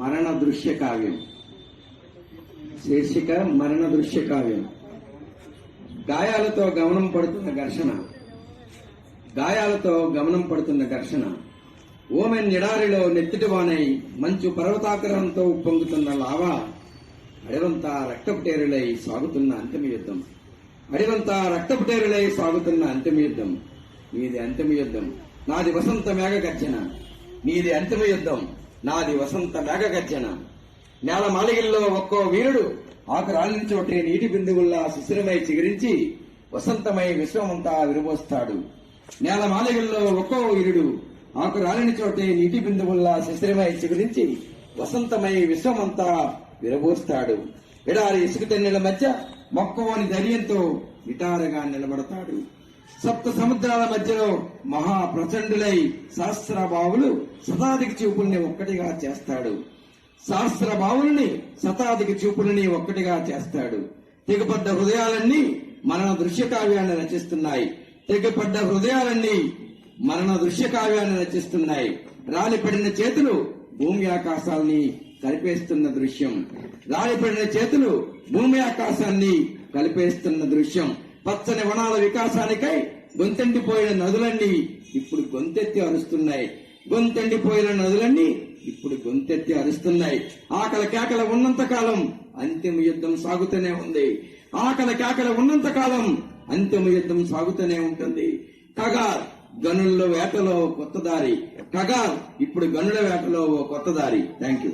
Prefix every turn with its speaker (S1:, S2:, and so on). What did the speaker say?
S1: మరణ దృశ్య కావ్యం. శీర్షిక మరణ దృశ్య కావ్యం. గాయాలతో గమనం పడుతున్న ఘర్షణ. గాయాలతో గమనం పడుతున్న ఘర్షణ. ఓమెన్ ఎడారిలో నెత్తిటివానై మంచు పర్వతాకరంతో పొంగుతున్న లావా అడివంతా రక్తపుటేరులై సాగుతున్న అంతిమ యుద్ధం. అడివంతా రక్తపుటేరులై సాగుతున్న అంతిమ యుద్ధం. నీది అంతిమ యుద్ధం. నాది వసంత మేఘ గర్జన నీది అంతిమ యుద్ధం. నాది వసంత మేఘగర్జన. నేల మాలిగిల్లో ఒక్కో వీరుడు ఆకు రాలిన ఒకటి నీటి బిందువుల్లా శిశిరమై చిగురించి వసంతమై విశ్వమంతా విరబోస్తాడు నేల మాలిగల్లో ఒక్కో వీరుడు ఆకు రాలిన చోటే నీటి బిందువుల్లా శిశిరమై చిగురించి వసంతమై విశ్వమంతా విరబోస్తాడు. ఎడారి ఇసుక తెన్నెల మధ్య మొక్కవోని ధైర్యంతో విటారగా నిలబడతాడు. సప్త సముద్రాల మధ్యలో మహా ప్రచండులై సహస్రబావులు శతాధిక చూపుల్ని ఒక్కటిగా చేస్తాడు. సహస్రబావుల్ని శతాధిక చూపులని ఒక్కటిగా చేస్తాడు. తెగపడ్డ హృదయాలన్నీ మరణ దృశ్య కావ్యాన్ని రచిస్తున్నాయి. తెగపడ్డ హృదయాలన్నీ మరణ దృశ్య కావ్యాన్ని రచిస్తున్నాయి. రాలిపడిన చేతులు భూమి ఆకాశాన్ని కలిపేస్తున్న దృశ్యం. రాలిపడిన చేతులు భూమి ఆకాశాన్ని కలిపేస్తున్న దృశ్యం. పచ్చని వనాల వికాసానికై గొంతెండిపోయిన నదులన్నీ ఇప్పుడు గొంతెత్తి అరుస్తున్నాయి. గొంతెండిపోయిన నదులన్నీ ఇప్పుడు గొంతెత్తి అరుస్తున్నాయి. ఆకలి కేకల ఉన్నంత కాలం అంతిమ యుద్ధం సాగుతూనే ఉంది. ఆకలి కేకల ఉన్నంత కాలం అంతిమ యుద్ధం సాగుతూనే ఉంటుంది. కగార్ గనుల వేటలో కొత్త దారి. కగార్ ఇప్పుడు గనుల వేటలో ఓ కొత్త దారి. Thank you